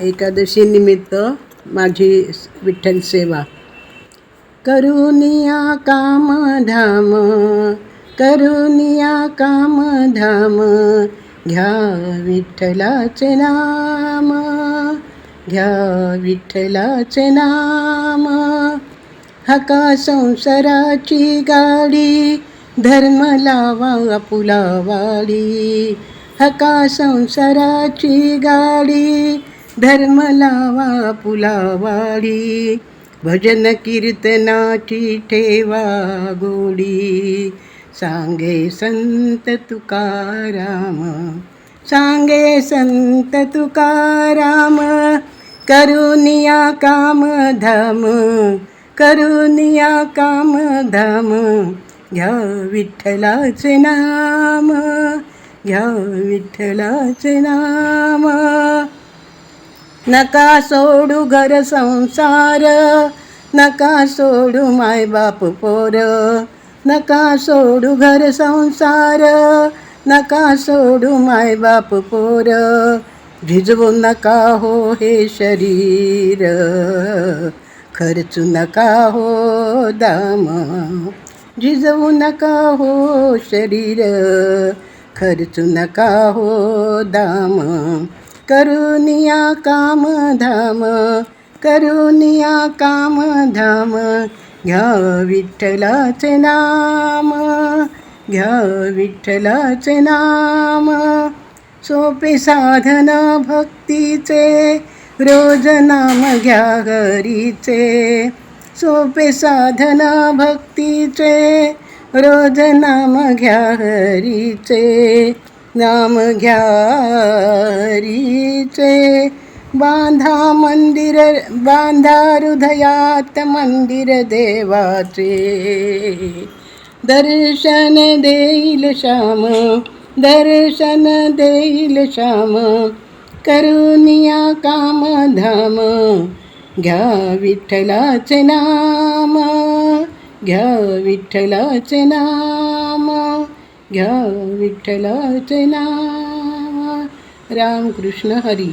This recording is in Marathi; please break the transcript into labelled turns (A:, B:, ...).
A: एकादशी निमित्त माझी विठ्ठल सेवा. करुनिया काम धाम करुनिया काम धाम घ्या विठ्ठलाचे नाम घ्या विठ्ठलाचे नाम. हका संसाराची गाडी धर्म लावा पुलावाडी हका संसाराची गाडी धर्म लावा पुलावाडी भजन कीर्तनाची ठेवा गोडी. सांगे संत तुकाराम सांगे संत तुकाराम करुनिया काम धाम करुनिया काम धाम घ्या विठ्ठलाचे नाम घ्या विठ्ठलाचे नाम. नका सोडू घर संसार नका सोडू मायबाप पोर नका सोडू घर संसार नका सोडू मायबाप पोर झिजवू नका हो हे शरीर खर्चू नका हो दाम झिजवू नका हो शरीर खर्चू नका हो दाम. करुनिया काम धाम करुनिया काम धाम घ्या विठ्ठलाचे नाम घ्या विठ्ठलाचे नाम. सोपे साधन भक्तीचे रोज नाम घ्या हरीचे सोपे साधन भक्तीचे रोज नाम घ्या हरीचे नाम घ्यारीचे. बांधा मंदिर बांधा हृदयात मंदिर देवाचे. दर्शन देईल श्याम दर्शन देईल श्याम. करुनिया काम धाम घ्या विठ्ठलाचे नाम घ्या विठ्ठलाचे नाम. घ्या विठ्ठलाचे नाव. रामकृष्ण हरी.